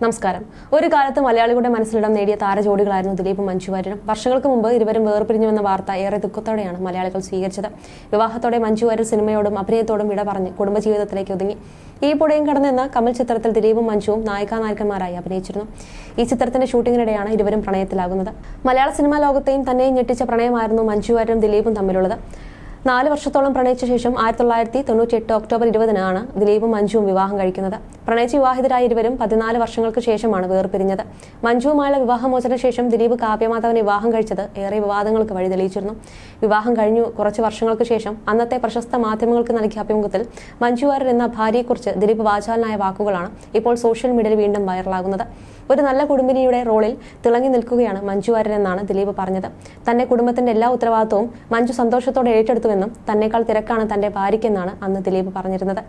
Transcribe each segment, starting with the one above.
നമസ്കാരം. ഒരു കാലത്ത് മലയാളികളുടെ മനസ്സിലിടം നേടിയ താരജോഡികളായിരുന്നു ദിലീപ് മഞ്ജു വർഷങ്ങൾക്ക് മുമ്പ് ഇരുവരും വേർപിരിഞ്ഞുവെന്ന വാർത്ത ഏറെ ദുഃഖത്തോടെയാണ് മലയാളികൾ സ്വീകരിച്ചത്. വിവാഹത്തോടെ മഞ്ജു വാര്യർ സിനിമയോടും അഭിനയത്തോടും വിട പറഞ്ഞ് കുടുംബജീവിതത്തിലേക്ക് ഒതുങ്ങി. ഈ പുഴയും കടന്നെന്ന കമൽ ചിത്രത്തിൽ ദിലീപും മഞ്ജുവും നായികാനായകന്മാരായി അഭിനയിച്ചിരുന്നു. ഈ ചിത്രത്തിന്റെ ഷൂട്ടിങ്ങിനിടെയാണ് ഇരുവരും പ്രണയത്തിലാകുന്നത്. മലയാള സിനിമാ ലോകത്തെയും തന്നെയും ഞെട്ടിച്ച പ്രണയമായിരുന്നു മഞ്ജു വാര്യരും ദിലീപും തമ്മിലുള്ളത്. നാല് വർഷത്തോളം പ്രണയിച്ച ശേഷം ആയിരത്തി തൊള്ളായിരത്തി തൊണ്ണൂറ്റി എട്ട് ഒക്ടോബർ ഇരുപതിനാണ് ദിലീപും മഞ്ജുവും വിവാഹം കഴിക്കുന്നത്. പ്രണയിച്ച് വിവാഹിതരായ ഇരുവരും പതിനാല് വർഷങ്ങൾക്ക് ശേഷമാണ് വേർപിരിഞ്ഞത്. മഞ്ജുവുമായുള്ള വിവാഹമോചന ശേഷം ദിലീപ് കാവ്യമാധവനെ വിവാഹം കഴിച്ചത് ഏറെ വിവാദങ്ങൾക്ക് വഴി തെളിയിച്ചിരുന്നു. വിവാഹം കഴിഞ്ഞു കുറച്ച് വർഷങ്ങൾക്ക് ശേഷം അന്നത്തെ പ്രശസ്ത മാധ്യമങ്ങൾക്ക് നൽകിയ അഭിമുഖത്തിൽ മഞ്ജു വാര്യർ എന്ന ഭാര്യയെക്കുറിച്ച് ദിലീപ് വാചാലനായ വാക്കുകളാണ് ഇപ്പോൾ സോഷ്യൽ മീഡിയയിൽ വീണ്ടും വൈറലാകുന്നത്. ഒരു നല്ല കുടുംബിനിയുടെ റോളിൽ തിളങ്ങി നിൽക്കുകയാണ് മഞ്ജു വാര്യർ എന്നാണ് ദിലീപ് പറഞ്ഞത്. തന്റെ കുടുംബത്തിന്റെ എല്ലാ ഉത്തരവാദിത്വവും മഞ്ജു സന്തോഷത്തോടെ ഏറ്റെടുത്തുവെന്നും തന്നെക്കാൾ തിരക്കാണ് തന്റെ ഭാര്യയ്ക്കെന്നാണ് അന്ന് ദിലീപ് പറഞ്ഞിരുന്നത്.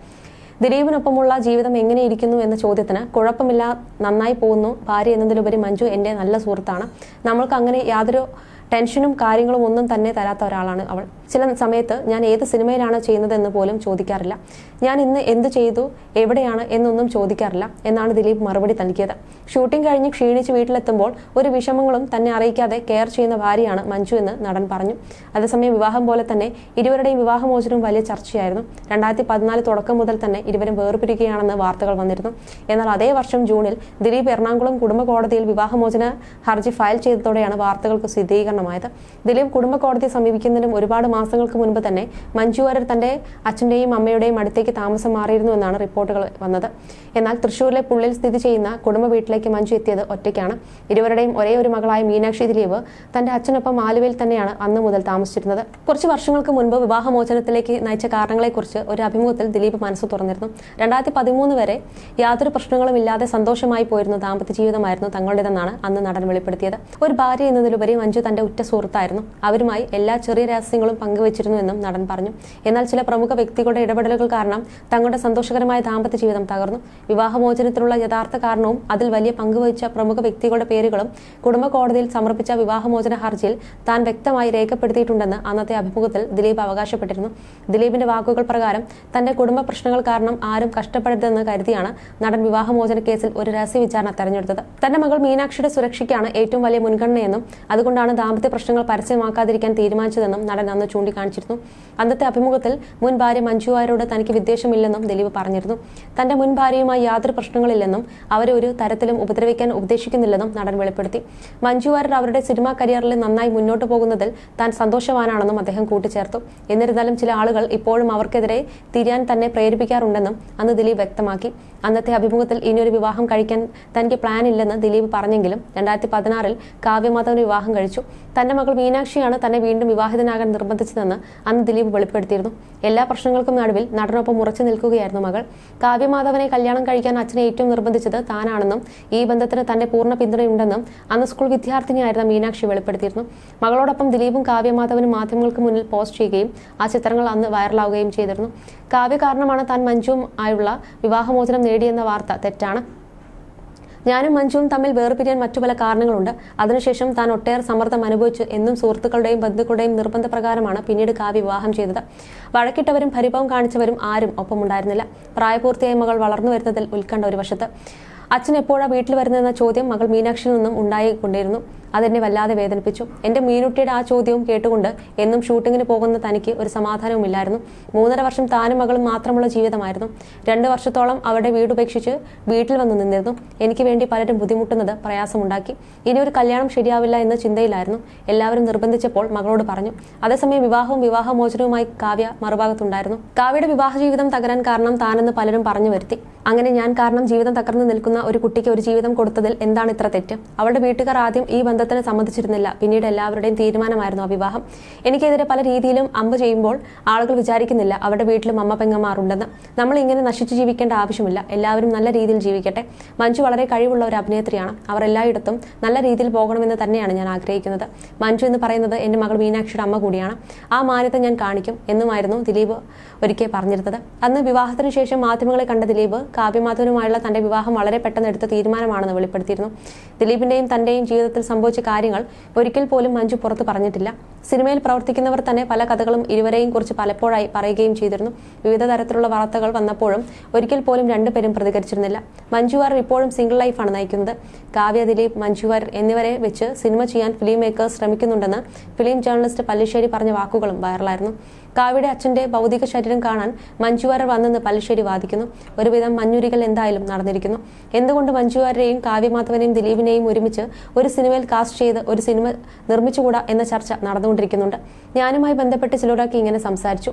ദിലീപിനൊപ്പമുള്ള ജീവിതം എങ്ങനെയിരിക്കുന്നു എന്ന ചോദ്യത്തിന് കുഴപ്പമില്ല നന്നായി പോകുന്നു. ഭാര്യ എന്നതിലുപരി മഞ്ജു എന്റെ നല്ല സുഹൃത്താണ്. നമ്മൾക്ക് അങ്ങനെ യാതൊരു ടെൻഷനും കാര്യങ്ങളും ഒന്നും തന്നെ തരാത്ത ഒരാളാണ് അവൾ. ചില സമയത്ത് ഞാൻ ഏത് സിനിമയിലാണ് ചെയ്യുന്നതെന്ന് പോലും ചോദിക്കാറില്ല. ഞാൻ ഇന്ന് എന്ത് ചെയ്തു എവിടെയാണ് എന്നൊന്നും ചോദിക്കാറില്ല എന്നാണ് ദിലീപ് മറുപടി നൽകിയത് ഷൂട്ടിംഗ് കഴിഞ്ഞ് ക്ഷീണിച്ച് വീട്ടിലെത്തുമ്പോൾ ഒരു വിഷമങ്ങളും തന്നെ അറിയിക്കാതെ കെയർ ചെയ്യുന്ന ഭാര്യയാണ് മഞ്ജു എന്ന് നടൻ പറഞ്ഞു. അതേസമയം വിവാഹം പോലെ തന്നെ ഇരുവരുടെയും വിവാഹമോചനവും വലിയ ചർച്ചയായിരുന്നു. രണ്ടായിരത്തി പതിനാല് തുടക്കം മുതൽ തന്നെ ഇരുവരും വേർപിരിക്കുകയാണെന്ന് വാർത്തകൾ വന്നിരുന്നു. എന്നാൽ അതേ വർഷം ജൂണിൽ ദിലീപ് എറണാകുളം കുടുംബ കോടതിയിൽ വിവാഹമോചന ഹർജി ഫയൽ ചെയ്തതോടെയാണ് വാർത്തകൾക്ക് സ്ഥിരീകരണമായത് ദിലീപ് കുടുംബ കോടതിയെ സമീപിക്കുന്നതിനും ഒരുപാട് മാസങ്ങൾക്ക് മുൻപ് തന്നെ മഞ്ജു വാര്യർ തന്റെ അച്ഛന്റെയും അമ്മയുടെയും അടുത്തേക്ക് താമസം മാറിയിരുന്നു എന്നാണ് റിപ്പോർട്ടുകൾ വന്നത്. എന്നാൽ തൃശൂരിലെ പുള്ളിൽ സ്ഥിതി ചെയ്യുന്ന കുടുംബ വീട്ടിലേക്ക് മഞ്ജു എത്തിയത് ഒറ്റയ്ക്കാണ്. ഇരുവരുടെയും ഒരേ ഒരു മകളായ മീനാക്ഷി ദിലീപ് തന്റെ അച്ഛനൊപ്പം ആലുവയിൽ തന്നെയാണ് അന്ന് മുതൽ താമസിച്ചിരുന്നത്. കുറച്ച് വർഷങ്ങൾക്ക് മുൻപ് വിവാഹമോചനത്തിലേക്ക് നയിച്ച കാരണങ്ങളെക്കുറിച്ച് ഒരു അഭിമുഖത്തിൽ ദിലീപ് മനസ്സ് തുറന്നിരുന്നു. രണ്ടായിരത്തി പതിമൂന്ന് വരെ യാതൊരു പ്രശ്നങ്ങളും ഇല്ലാതെ സന്തോഷമായി പോയിരുന്ന ദാമ്പത്യ ജീവിതമായിരുന്നു തങ്ങളുടേതെന്നാണ് അന്ന് നടൻ വെളിപ്പെടുത്തിയത്. ഒരു ഭാര്യ എന്നതിലുപരി മഞ്ജു തന്റെ ഉറ്റ സുഹൃത്തായിരുന്നു. അവരുമായി എല്ലാ ചെറിയ രഹസ്യങ്ങളും പങ്കുവച്ചിരുന്നുവെന്നും നടൻ പറഞ്ഞു. എന്നാൽ ചില പ്രമുഖ വ്യക്തികളുടെ ഇടപെടലുകൾ കാരണം തങ്ങളുടെ സന്തോഷകരമായ ദാമ്പത്യ ജീവിതം തകർന്നു. വിവാഹമോചനത്തിനുള്ള യഥാർത്ഥ കാരണവും അതിൽ വലിയ പങ്കുവഹിച്ച പ്രമുഖ വ്യക്തികളുടെ പേരുകളും കുടുംബ കോടതിയിൽ സമർപ്പിച്ച വിവാഹമോചന ഹർജിയിൽ താൻ വ്യക്തമായി രേഖപ്പെടുത്തിയിട്ടുണ്ടെന്ന് അന്നത്തെ അഭിമുഖത്തിൽ ദിലീപ് അവകാശപ്പെട്ടിരുന്നു. ദിലീപിന്റെ വാക്കുകൾ പ്രകാരം തന്റെ കുടുംബ പ്രശ്നങ്ങൾ കാരണം ആരും കഷ്ടപ്പെടരുതെന്ന് കരുതിയാണ് നടൻ വിവാഹമോചന കേസിൽ ഒരു രഹസ്യ വിചാരണ തെരഞ്ഞെടുത്തത്. തന്റെ മകൾ മീനാക്ഷിയുടെ സുരക്ഷയ്ക്കാണ് ഏറ്റവും വലിയ മുൻഗണനയെന്നും അതുകൊണ്ടാണ് ദാമ്പത്യ പ്രശ്നങ്ങൾ പരസ്യമാക്കാതിരിക്കാൻ തീരുമാനിച്ചതെന്നും നടൻ അന്ന് ചൂണ്ടിക്കാണിച്ചിരുന്നു. അന്നത്തെ അഭിമുഖത്തിൽ മുൻ ഭാര്യ മഞ്ജു തനിക്ക് വിദ്വേഷമില്ലെന്നും ദിലീപ് പറഞ്ഞിരുന്നു. തന്റെ മുൻ ഭാര്യയുമായി യാതൊരു പ്രശ്നങ്ങളില്ലെന്നും അവരെ ഒരു തരത്തിലും ഉപദ്രവിക്കാൻ ഉദ്ദേശിക്കുന്നില്ലെന്നും നടൻ വെളിപ്പെടുത്തി. മഞ്ജു അവരുടെ സിനിമാ കരിയറിൽ നന്നായി മുന്നോട്ട് പോകുന്നതിൽ താൻ സന്തോഷവാനാണെന്നും അദ്ദേഹം കൂട്ടിച്ചേർത്തു. എന്നിരുന്നാലും ചില ആളുകൾ ഇപ്പോഴും അവർക്കെതിരെ തിരിയാൻ തന്നെ പ്രേരിപ്പിക്കാറുണ്ടെന്നും അന്ന് ദിലീപ് വ്യക്തമാക്കി. അന്നത്തെ അഭിമുഖത്തിൽ ഇനിയൊരു വിവാഹം കഴിക്കാൻ തനിക്ക് പ്ലാൻ ഇല്ലെന്ന് ദിലീപ് പറഞ്ഞെങ്കിലും രണ്ടായിരത്തി പതിനാറിൽ കാവ്യമാധവന് വിവാഹം കഴിച്ചു. തന്റെ മകൾ മീനാക്ഷിയാണ് തന്നെ വീണ്ടും വിവാഹിതനാകാൻ നിർബന്ധിച്ചതെന്ന് അന്ന് ദിലീപ് വെളിപ്പെടുത്തിയിരുന്നു. എല്ലാ പ്രശ്നങ്ങൾക്കും നടുവിൽ നടനൊപ്പം ഉറച്ചു നിൽക്കുകയായിരുന്നു മകൾ. കാവ്യമാധവനെ കല്യാണം കഴിക്കാൻ അച്ഛനെ ഏറ്റവും നിർബന്ധിച്ചത് താനാണെന്നും ഈ ബന്ധത്തിന് തന്റെ പൂർണ പിന്തുണയുണ്ടെന്നും അന്ന് സ്കൂൾ വിദ്യാർത്ഥിനിയായിരുന്ന മീനാക്ഷി വെളിപ്പെടുത്തിയിരുന്നു. മകളോടൊപ്പം ദിലീപും കാവ്യമാധവനും മാധ്യമങ്ങൾക്ക് മുന്നിൽ പോസ്റ്റ് ചെയ്യുകയും ആ ചിത്രങ്ങൾ അന്ന് വൈറലാവുകയും ചെയ്തിരുന്നു. കാവ്യ കാരണമാണ് താൻ മഞ്ജുവും ആയുള്ള വിവാഹമോചനം നേടിയെന്ന വാർത്ത തെറ്റാണ്. ഞാനും മഞ്ജുവും തമ്മിൽ വേർപിരിയാൻ മറ്റു പല കാരണങ്ങളുണ്ട്. അതിനുശേഷം താൻ ഒട്ടേറെ സമ്മർദ്ദം അനുഭവിച്ചു. എന്നും സുഹൃത്തുക്കളുടെയും ബന്ധുക്കളുടെയും നിർബന്ധപ്രകാരമാണ് പിന്നീട് കാവ്യ വിവാഹം ചെയ്തത്. വഴക്കിട്ടവരും പരിഭവം കാണിച്ചവരും ആരും ഒപ്പമുണ്ടായിരുന്നില്ല. പ്രായപൂർത്തിയായ മകൾ വളർന്നു വരുന്നതിൽ ഉത്കണ്ഠ ഒരു വശത്ത്. അച്ഛൻ എപ്പോഴാണ് വീട്ടിൽ വരുന്നതെന്ന ചോദ്യം മകൾ മീനാക്ഷിയിൽ നിന്നും ഉണ്ടായിക്കൊണ്ടിരുന്നു അതെന്നെ വല്ലാതെ വേദനിപ്പിച്ചു. എന്റെ മീനുട്ടിയുടെ ആ ചോദ്യവും കേട്ടുകൊണ്ട് എന്നും ഷൂട്ടിങ്ങിന് പോകുന്ന തനിക്ക് ഒരു സമാധാനവുമില്ലായിരുന്നു. മൂന്നര വർഷം താനും മകളും മാത്രമുള്ള ജീവിതമായിരുന്നു. രണ്ട് വർഷത്തോളം അവരുടെ വീട് ഉപേക്ഷിച്ച് വീട്ടിൽ വന്ന് നിന്നിരുന്നു. എനിക്ക് വേണ്ടി പലരും ബുദ്ധിമുട്ടുന്നത് പ്രയാസമുണ്ടാക്കി. ഇനി ഒരു കല്യാണം ശരിയാവില്ല എന്ന ചിന്തയിലായിരുന്നു. എല്ലാവരും നിർബന്ധിച്ചപ്പോൾ മകളോട് പറഞ്ഞു. അതേസമയം വിവാഹവും വിവാഹമോചനവുമായി കാവ്യ മറുഭാഗത്തുണ്ടായിരുന്നു. കാവ്യയുടെ വിവാഹ ജീവിതം തകരാൻ കാരണം താനെന്ന് പലരും പറഞ്ഞു വരുത്തി. അങ്ങനെ ഞാൻ കാരണം ജീവിതം തകർന്നു നിൽക്കുന്ന ഒരു കുട്ടിക്ക് ഒരു ജീവിതം കൊടുത്തതിൽ എന്താണ് ഇത്ര തെറ്റ്? അവളുടെ വീട്ടുകാർ ആദ്യം ഈ ബന്ധത്തിന് സമ്മതിച്ചിരുന്നില്ല പിന്നീട് എല്ലാവരുടെയും തീരുമാനമായിരുന്നു ആ വിവാഹം. എനിക്കെതിരെ പല രീതിയിലും അമ്പ് ചെയ്യുമ്പോൾ ആളുകൾ വിചാരിക്കുന്നില്ല അവരുടെ വീട്ടിലും അമ്മ പെങ്ങന്മാരുണ്ടെന്ന് നമ്മൾ ഇങ്ങനെ നശിച്ചു ജീവിക്കേണ്ട ആവശ്യമില്ല. എല്ലാവരും നല്ല രീതിയിൽ ജീവിക്കട്ടെ. മഞ്ജു വളരെ കഴിവുള്ള ഒരു അഭിനേത്രിയാണ്. അവർ എല്ലായിടത്തും നല്ല രീതിയിൽ പോകണമെന്ന് തന്നെയാണ് ഞാൻ ആഗ്രഹിക്കുന്നത്. മഞ്ജു എന്ന് പറയുന്നത് എന്റെ മകൾ മീനാക്ഷിയുടെ അമ്മ കൂടിയാണ്. ആ മാന്യത ഞാൻ കാണിക്കും എന്നുമായിരുന്നു ദിലീപ് ഒരിക്കൽ പറഞ്ഞിരുന്നത്. അന്ന് വിവാഹത്തിന് ശേഷം മാധ്യമങ്ങളെ കണ്ട ദിലീപ് കാവ്യമാധവനുമായുള്ള തന്റെ വിവാഹം വളരെ പെട്ടെന്ന് എടുത്ത തീരുമാനമാണെന്ന് വെളിപ്പെടുത്തിയിരുന്നു. ദിലീപിന്റെയും തന്റെയും ജീവിതത്തിൽ സംഭവിച്ച കാര്യങ്ങൾ ഒരിക്കൽ പോലും മഞ്ജു പുറത്ത് പറഞ്ഞിട്ടില്ല. സിനിമയിൽ പ്രവർത്തിക്കുന്നവർ തന്നെ പല കഥകളും ഇരുവരെയും കുറിച്ച് പലപ്പോഴായി പറയുകയും ചെയ്തിരുന്നു. വിവിധ തരത്തിലുള്ള വാർത്തകൾ വന്നപ്പോഴും ഒരിക്കൽ പോലും രണ്ടുപേരും പ്രതികരിച്ചിരുന്നില്ല. മഞ്ജു വാര്യർ ഇപ്പോഴും സിംഗിൾ ലൈഫാണ് നയിക്കുന്നത്. കാവ്യ ദിലീപ് മഞ്ജു വാര്യർ എന്നിവരെ വെച്ച് സിനിമ ചെയ്യാൻ ഫിലിം മേക്കേഴ്സ് ശ്രമിക്കുന്നുണ്ടെന്ന് ഫിലിം ജേർണലിസ്റ്റ് പല്ലിശ്ശേരി പറഞ്ഞ വാക്കുകളും വൈറലായിരുന്നു. കാവ്യയുടെ അച്ഛന്റെ ഭൗതിക ശരീരം കാണാൻ മഞ്ജുവാരർ വന്നെന്ന് പല്ലിശ്ശേരി വാദിക്കുന്നു. ഒരുവിധം മഞ്ഞുരികൾ എന്തായാലും നടന്നിരിക്കുന്നു. എന്തുകൊണ്ട് മഞ്ജുവാരരെയും കാവ്യമാധവനെയും ദിലീപിനെയും ഒരുമിച്ച് ഒരു സിനിമയിൽ കാസ്റ്റ് ചെയ്ത് ഒരു സിനിമ നിർമ്മിച്ചുകൂടാ എന്ന ചർച്ച നടന്നുകൊണ്ടിരിക്കുന്നുണ്ട് ഞാനുമായി ബന്ധപ്പെട്ട് ചിലരൊക്കെ ഇങ്ങനെ സംസാരിച്ചു.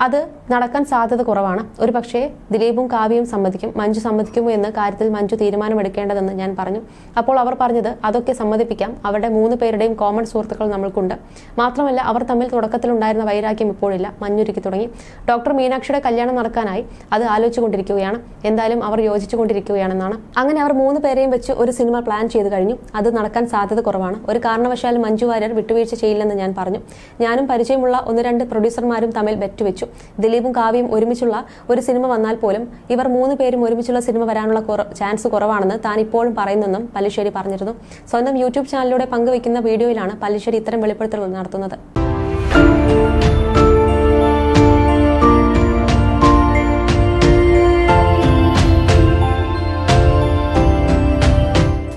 അത് നടക്കാൻ സാധ്യത കുറവാണ്. ഒരു പക്ഷേ ദിലീപും കാവ്യയും സമ്മതിക്കും. മഞ്ജു സമ്മതിക്കുമോ എന്ന കാര്യത്തിൽ മഞ്ജു തീരുമാനമെടുക്കേണ്ടതെന്ന് ഞാൻ പറഞ്ഞു. അപ്പോൾ അവർ പറഞ്ഞത് അതൊക്കെ സമ്മതിപ്പിക്കാം. അവരുടെ മൂന്ന് പേരുടെയും കോമൺ സുഹൃത്തുക്കൾ നമ്മൾക്കുണ്ട്. മാത്രമല്ല അവർ തമ്മിൽ തുടക്കത്തിലുണ്ടായിരുന്ന വൈരാഗ്യം ഇപ്പോഴില്ല. മഞ്ഞുരുക്കി തുടങ്ങി. ഡോക്ടർ മീനാക്ഷിയുടെ കല്യാണം നടക്കാനായി അത് ആലോചിച്ചുകൊണ്ടിരിക്കുകയാണ്. എന്തായാലും അവർ യോജിച്ചുകൊണ്ടിരിക്കുകയാണെന്നാണ്. അങ്ങനെ അവർ മൂന്ന് പേരെയും വെച്ച് ഒരു സിനിമ പ്ലാൻ ചെയ്ത് കഴിഞ്ഞു. അത് നടക്കാൻ സാധ്യത കുറവാണ്. ഒരു കാരണവശാലും മഞ്ജു വാര്യർ വിട്ടുവീഴ്ച ചെയ്യില്ലെന്ന് ഞാൻ പറഞ്ഞു. ഞാനും പരിചയമുള്ള ഒന്ന് രണ്ട് പ്രൊഡ്യൂസർമാരും തമ്മിൽ ബെറ്റ് വെച്ചു. ദിലീപും കാവ്യയും ഒരുമിച്ചുള്ള ഒരു സിനിമ വന്നാൽ പോലും ഇവർ മൂന്ന് പേരും ഒരുമിച്ചുള്ള സിനിമ വരാനുള്ള ചാൻസ് കുറവാണെന്ന് താൻ ഇപ്പോഴും പറയുന്നെന്നും പല്ലിശ്ശേരി പറഞ്ഞിരുന്നു. സ്വന്തം യൂട്യൂബ് ചാനലിലൂടെ പങ്കുവയ്ക്കുന്ന വീഡിയോയിലാണ് പല്ലിശ്ശേരി ഇത്തരം വെളിപ്പെടുത്തലുകൾ നടത്തുന്നത്.